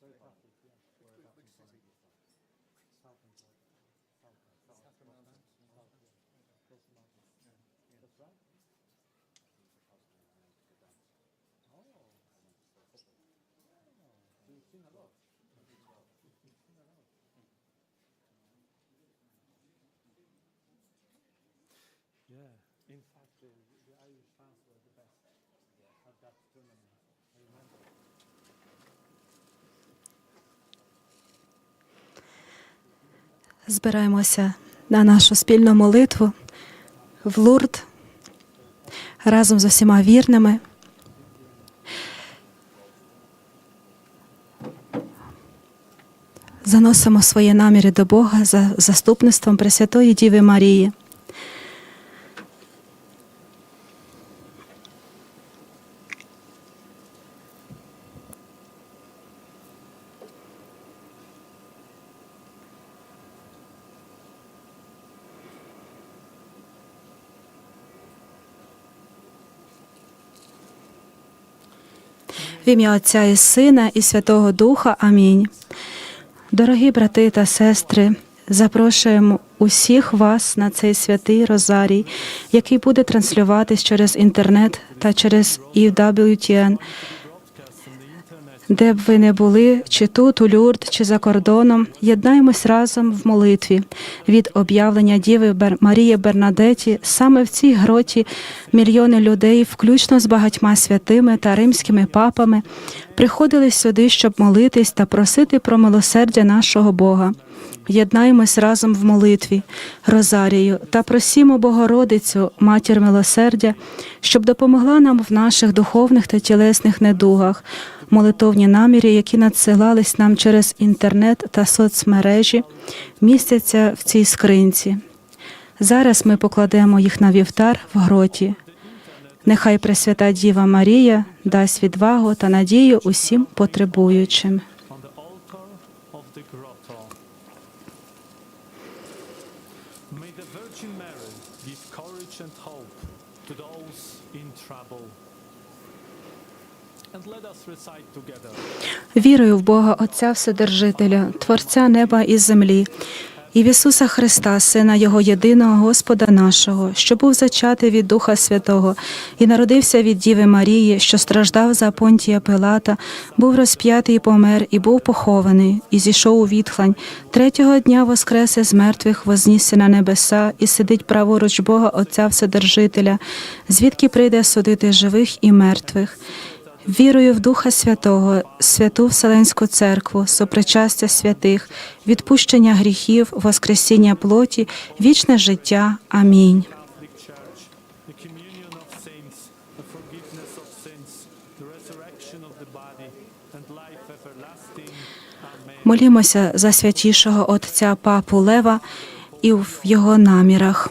very yeah. you. Yeah. In fact, the, the Irish fans were the best yeah. at that tournament. Збираємося на нашу спільну молитву в Лурд разом з усіма вірними. Заносимо свої наміри до Бога за заступництвом Пресвятої Діви Марії. В ім'я Отця і Сина і Святого Духа. Амінь. Дорогі брати та сестри, запрошуємо усіх вас на цей святий Розарій, який буде транслюватись через інтернет та через EWTN. Де б ви не були, чи тут, у Люрд, чи за кордоном, єднаємось разом в молитві від об'явлення Діви Бер... Марії Бернадеті. Саме в цій гроті мільйони людей, включно з багатьма святими та римськими папами, приходили сюди, щоб молитись та просити про милосердя нашого Бога. Єднаємось разом в молитві, Розарію та просімо Богородицю, матір милосердя, щоб допомогла нам в наших духовних та тілесних недугах, молитовні наміри, які надсилались нам через інтернет та соцмережі, містяться в цій скринці. Зараз ми покладемо їх на вівтар в гроті. Нехай Пресвята Діва Марія дасть відвагу та надію усім потребуючим. Вірую в Бога Отця Вседержителя, Творця неба і землі, і в Ісуса Христа, Сина Його єдиного Господа нашого, що був зачатий від Духа Святого і народився від Діви Марії, що страждав за Понтія Пилата, був розп'ятий і помер, і був похований, і зійшов у відхлань. Третього дня воскресе з мертвих, вознісся на небеса, і сидить праворуч Бога Отця Вседержителя, звідки прийде судити живих і мертвих. Вірую в Духа Святого, святу Вселенську церкву, сопричастя святих, відпущення гріхів, воскресіння плоті, вічне життя. Амінь. Молімося за святішого Отця Папу Лева і в його намірах.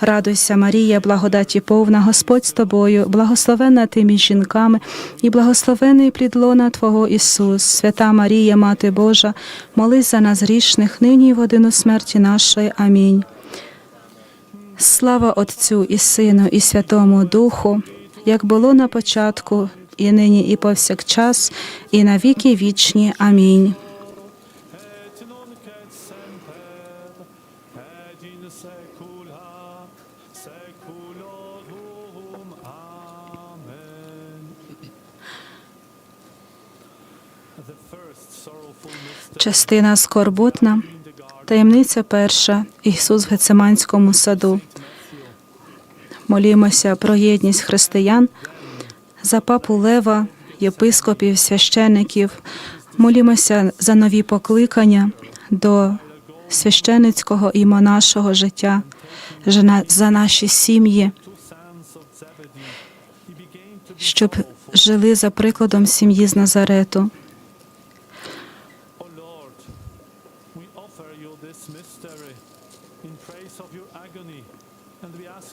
Радуйся, Марія, благодаті повна, Господь з тобою, благословенна ти між жінками, і благословений плід лона Твого Ісус. Свята Марія, Мати Божа, молись за нас грішних, нині і в годину смерті нашої. Амінь. Слава Отцю і Сину, і Святому Духу, як було на початку, і нині, і повсякчас, і на віки вічні. Амінь. Частина скорботна. Таємниця перша. Ісус в Гециманському саду. Молімося про єдність християн за папу Лева, єпископів, священиків. Молімося за нові покликання до священицького і монашого життя, за наші сім'ї, щоб жили за прикладом сім'ї з Назарету. O Lord, we offer you this mystery in praise of your agony, and we ask you through the intercession of your Holy Mother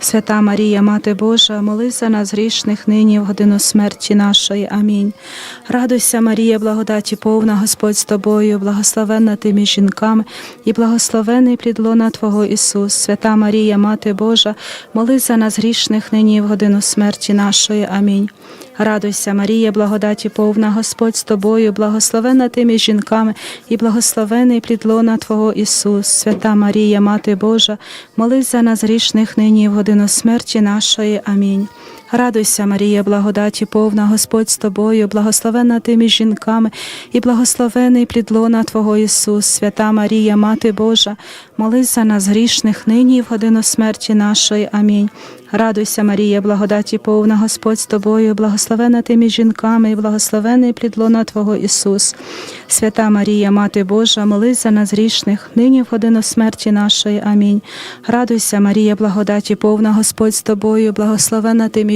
Свята Марія, Мати Божа, молись за нас грішних нині в годину смерті нашої. Амінь. Радуйся, Марія, благодаті повна Господь з тобою, благословенна ти між жінками, і благословений плідлона Твого Ісус. Свята Марія, Мати Божа, молись за нас грішних нині в годину смерті нашої. Амінь. Радуйся, Марія, благодаті повна Господь з тобою, благословена ти між жінками, і благословений плідлона Твого Ісус. Свята Марія, Мати Божа, молись за нас грішних нині і в годину смерті нашої. Амінь. Радуйся, Марія, благодаті повна Господь з тобою, благословенна ти між жінками, і благословений плід лона Твого Ісус. Свята Марія, Мати Божа, молись за нас грішних нині і в годину смерті нашої. Амінь. Радуйся, Марія, благодаті повна Господь з тобою, благословена ти між жінками, і благословений плід лона Твого Ісус. Свята Марія, Мати Божа, молись за нас грішних, нині в годину смерті нашої. Амінь. Радуйся, Марія, благодаті повна Господь з тобою, благословена ти між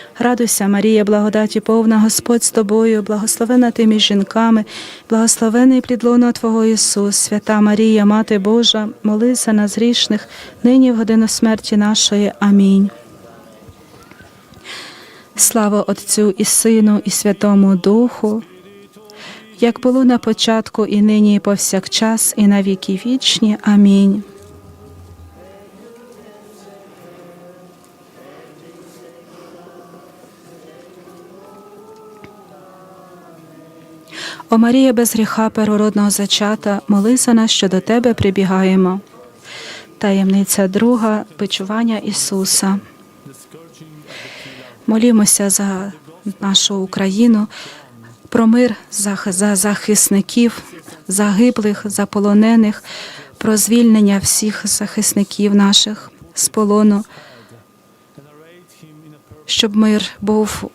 Радуйся, Марія, благодаті повна Господь з тобою, благословена ти між жінками, благословений плід лона Твого Ісус. Свята Марія, Мати Божа, молись за нас грішних, нині в годину смерті нашої. Амінь. Слава Отцю і Сину, і Святому Духу, як було на початку, і нині, і повсякчас, і на віки вічні. Амінь. О Марія без гріха первородного зачата, моли за нас, що до Тебе прибігаємо. Таємниця друга бичування Ісуса. Молімося за нашу Україну, про мир за захисників, загиблих, заполонених, про звільнення всіх захисників наших з полону, щоб мир був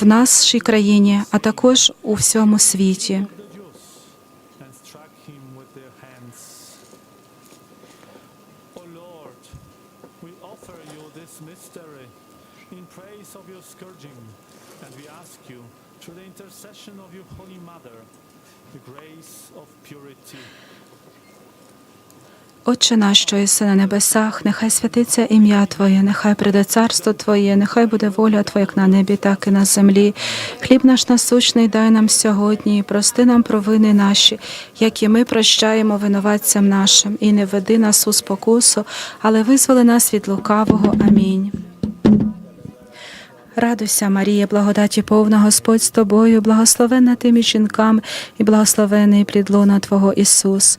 в нашій країні, а також у всьому світі. through the intercession of your Holy Mother, the grace of purity. Отче наш, що єси на небесах, нехай святиться ім'я Твоє, нехай прийде царство Твоє, нехай буде воля Твоя як на небі, так і на землі. Хліб наш насущний дай нам сьогодні, і прости нам провини наші, як і ми прощаємо винуватцям нашим, і не веди нас у спокусу, але визволи нас від лукавого. Амінь. Радуйся, Марія, благодаті повна Господь з тобою, благословенна ти між жінками, і благословений плід лона Твого Ісус.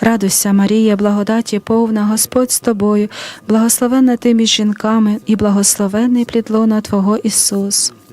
Радуйся, Марія, благодаті повна, Господь з тобою, благословена ти між жінками і благословений плід лона Твого Ісус.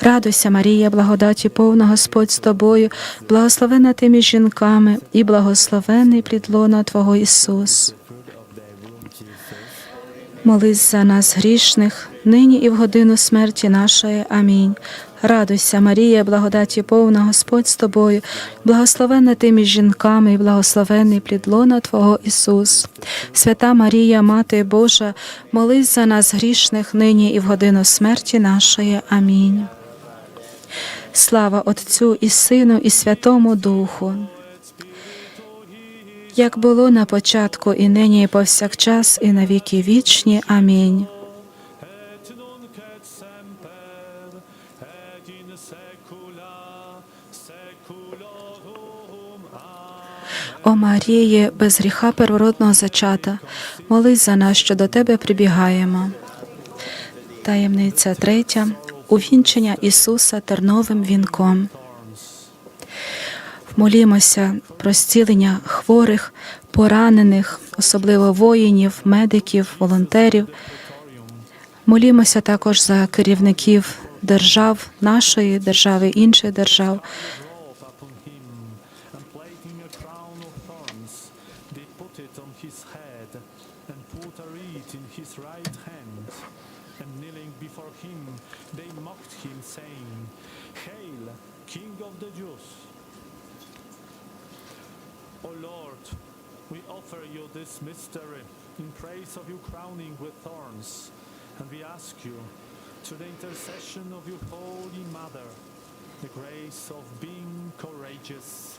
Радуйся, Марія, благодаті повна Господь з тобою, благословена ти між жінками і благословений плідлона Твого Ісус. Молись за нас грішних, нині і в годину смерті нашої. Амінь. Радуйся, Марія, благодаті повна Господь з тобою, благословена ти між жінками і благословений плід лона Твого Ісус. Свята Марія, Мати Божа, молись за нас грішних, нині і в годину смерті нашої. Амінь. Слава Отцю і Сину, і Святому Духу. Як було на початку, і нині, і повсякчас, і на віки вічні. Амінь. О Марії, без гріха первородного зачата, молись за нас, що до Тебе прибігаємо. Таємниця третя. Увінчення Ісуса терновим вінком. Молімося про зцілення хворих, поранених, особливо воїнів, медиків, волонтерів. Молімося також за керівників держав, нашої держави, інших держав. Before him, they mocked him, saying, Hail, King of the Jews! O Lord, we offer you this mystery in praise of you crowning with thorns, and we ask you, through the intercession of your Holy Mother, the grace of being courageous.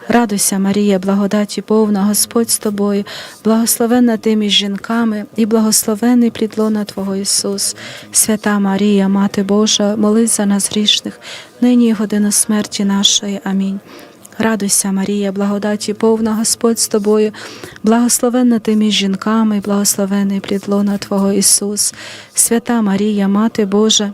Радуйся, Марія, благодаті повна, Господь з тобою, благословенна ти між жінками, і благословений плід лона Твого Ісус. Свята Марія, Мати Божа, молись за нас грішних, нині і в годину смерті нашої. Амінь. Радуйся, Марія, благодаті повна, Господь з тобою, благословенна ти між жінками, і благословений плід лона Твого Ісус. Свята Марія, Мати Божа,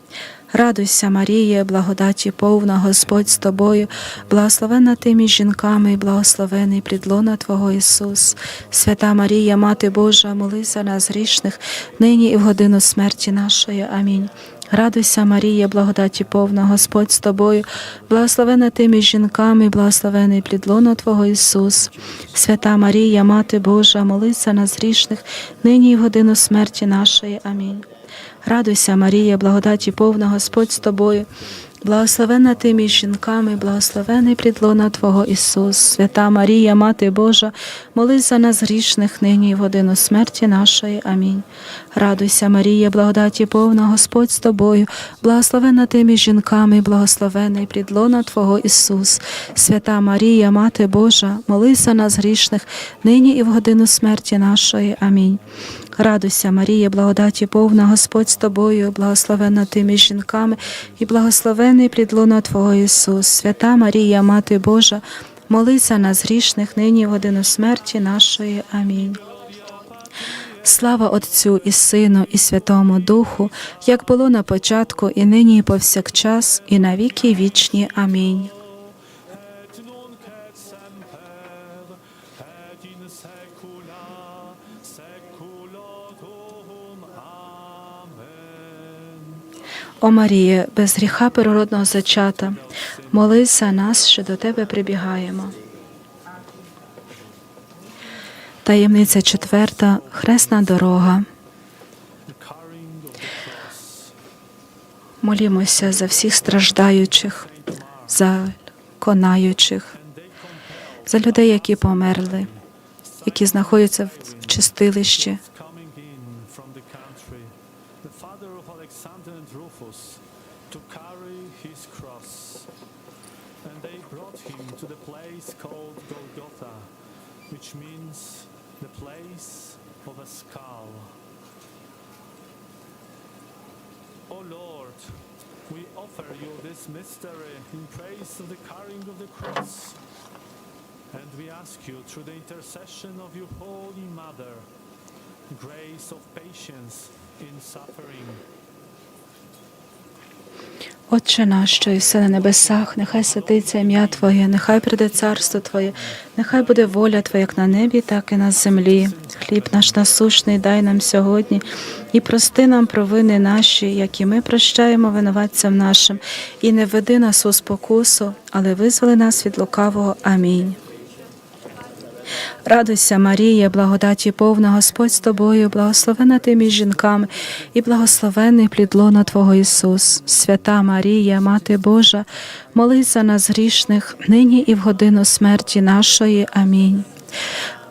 Радуйся, Марія, благодаті повна Господь з тобою, благословенна ти між жінками і благословений плідлона Твого Ісус. Свята Марія, Мати Божа, молись за нас грішних, нині і в годину смерті нашої. Амінь. Радуйся, Марія, благодаті повна Господь з тобою, благословена ти між жінками, благословений плід лона Твого Ісус. Свята Марія, Мати Божа, молись за нас грішних, нині і в годину смерті нашої. Амінь. Радуйся, Марія, благодаті повна Господь з тобою. Благословенна ти між жінками, благословений плід Твого Ісус, свята Марія, Мати Божа, молись за нас грішних нині і в годину смерті нашої. Амінь. Радуйся, Марія, благодаті повна Господь з тобою, благословенна ти між жінками, благословений плід Твого Ісус, свята Марія, Мати Божа, молись за нас грішних нині і в годину смерті нашої. Амінь. Радуйся, Марія, благодаті повна Господь з тобою, благословенна ти між жінками, і благословений плід лона Твого Ісус, свята Марія, Мати Божа, молись за нас грішних нині в годину смерті нашої. Амінь. Слава Отцю і Сину, і Святому Духу, як було на початку, і нині, і повсякчас, і на віки вічні. Амінь. О Маріє, без гріха первородного зачата, молись за нас, що до Тебе прибігаємо. Таємниця четверта. Хресна дорога. Молімося за всіх страждаючих, за конаючих, за людей, які померли, які знаходяться в чистилищі. Lord, we offer you this mystery in praise of the carrying of the cross. And we ask you, through the intercession of your Holy Mother, grace of patience in suffering. Отче наш, що єси на небесах, нехай святиться ім'я Твоє, нехай прийде царство Твоє, нехай буде воля Твоя як на небі, так і на землі. Хліб наш насущний дай нам сьогодні, і прости нам провини наші, які ми прощаємо винуватцям нашим, і не веди нас у спокусу, але визволи нас від лукавого. Амінь. Радуйся, Марія, благодаті повна Господь з тобою, благословена ти між жінками, і благословений плід лона Твого Ісус. Свята Марія, Мати Божа, молись за нас грішних, нині і в годину смерті нашої. Амінь.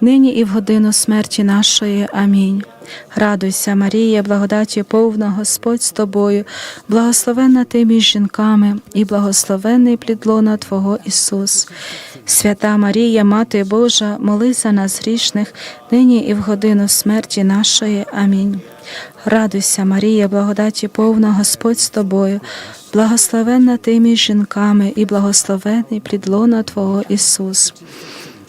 нині і в годину смерті нашої. Амінь. Радуйся, Марія, благодаті повна Господь з тобою, благословенна ти між жінками, і благословенний плід лона Твого Ісус. Свята Марія, Мати Божа, молись за нас грішних, нині і в годину смерті нашої. Амінь. Радуйся, Марія, благодаті повна Господь з тобою, благословенна ти між жінками, і благословенний плід лона Твого Ісус.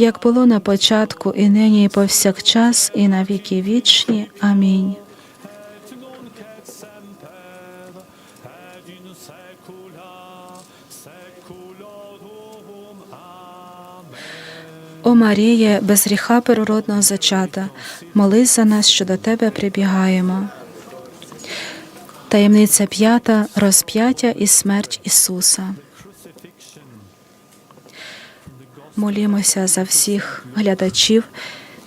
як було на початку, і нині, і повсякчас, і на віки вічні. Амінь. О Маріє, без гріха первородного зачата, молись за нас, що до Тебе прибігаємо. Таємниця п'ята розп'яття і смерть Ісуса. Молімося за всіх глядачів,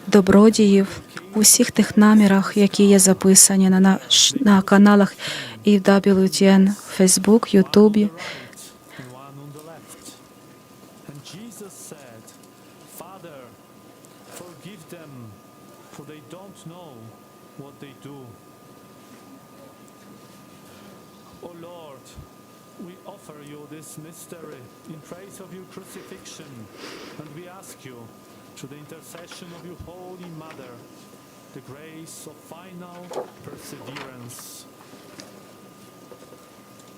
добродіїв, у всіх тих намірах, які є записані на, наш, на каналах і в WTN, Facebook, YouTube. Mystery in praise of your crucifixion, and we ask you, through the intercession of your Holy Mother, the grace of final perseverance.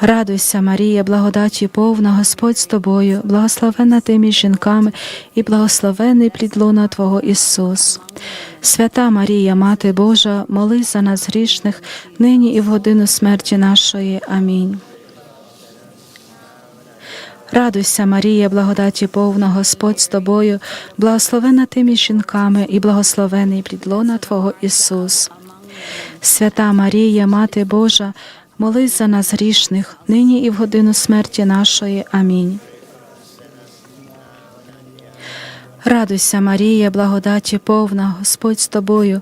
Радуйся, Марія, благодаті повна Господь з тобою, благословенна ти між жінками, і благословений плід лона Твого Ісус. Свята Марія, Мати Божа, молись за нас грішних, нині і в годину смерті нашої. Амінь. Радуйся, Марія, благодаті повна Господь з тобою, благословенна ти між жінками, і благословений плід лона Твого Ісус. Свята Марія, Мати Божа, молись за нас грішних, нині і в годину смерті нашої. Амінь. Радуйся, Марія, благодаті повна, Господь з тобою,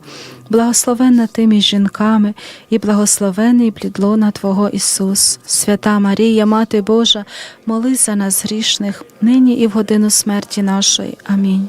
благословенна ти між жінками, і благословений плід лона Твого Ісус. Свята Марія, Мати Божа, молись за нас грішних, нині і в годину смерті нашої. Амінь.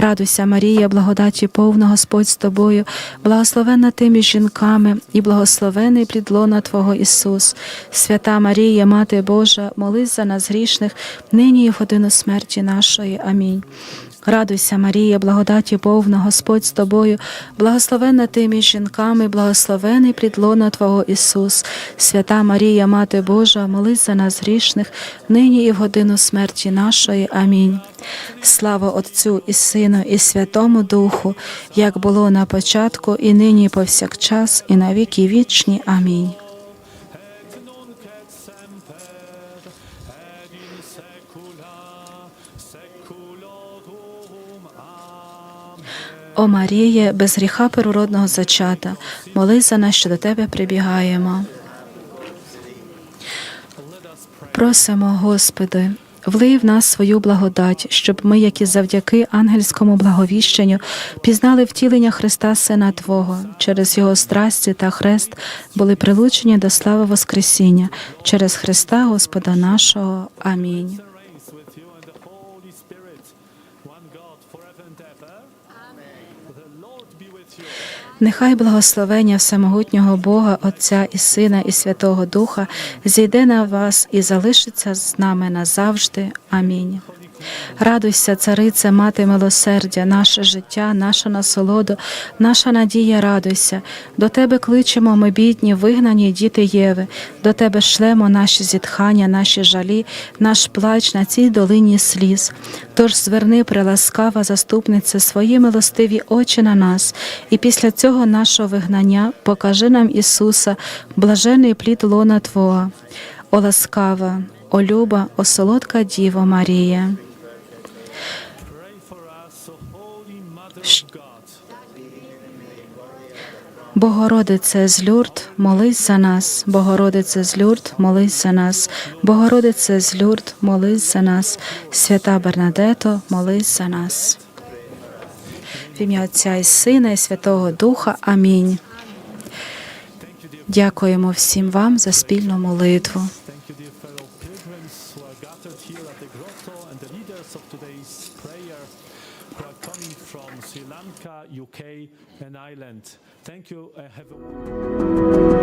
Радуйся, Марія, благодаті повна Господь з тобою, благословена ти між жінками, і благословений плід лона Твого Ісус. Свята Марія, Мати Божа, молись за нас грішних, нині і в годину смерті нашої. Амінь. Радуйся, Марія, благодаті повна, Господь з тобою, благословенна ти між жінками, благословений плід лона Твого Ісус. Свята Марія, Мати Божа, молись за нас грішних, нині і в годину смерті нашої. Амінь. Слава Отцю і Сину, і Святому Духу, як було на початку, і нині, і повсякчас, і на віки вічні. Амінь. О Маріє, без гріха первородного зачата, молись за нас, що до Тебе прибігаємо. Просимо, Господи, влий в нас свою благодать, щоб ми, як і завдяки ангельському благовіщенню, пізнали втілення Христа Сина Твого, через Його страсті та хрест були прилучені до слави Воскресіння, через Христа Господа нашого. Амінь. and reigns with you and the Holy Spirit, one God, forever and ever. Amen. The Lord be with you. Нехай благословення всемогутнього Бога, Отця і Сина, і Святого Духа зійде на вас і залишиться з нами назавжди. Амінь. Радуйся, царице, мати милосердя, наше життя, наша насолода, наша надія, радуйся. До тебе кличемо ми бідні, вигнані діти Єви, до тебе шлемо наші зітхання, наші жалі, наш плач на цій долині сліз. Тож зверни, приласкава заступниця, свої милостиві очі на нас, і після цього нашого вигнання покажи нам Ісуса, блажений плід лона Твого. О ласкава, о люба, о солодка Діво Марія. Богородице з Люрд, молись за нас, Богородице з Люрд, молись за нас, Богородице з Люрд, молись за нас, свята Бернадето, молись за нас. В ім'я Отця і Сина, і Святого Духа. Амінь. Дякуємо всім вам за спільну молитву. Lanka, UK, and Ireland. Thank you. and have a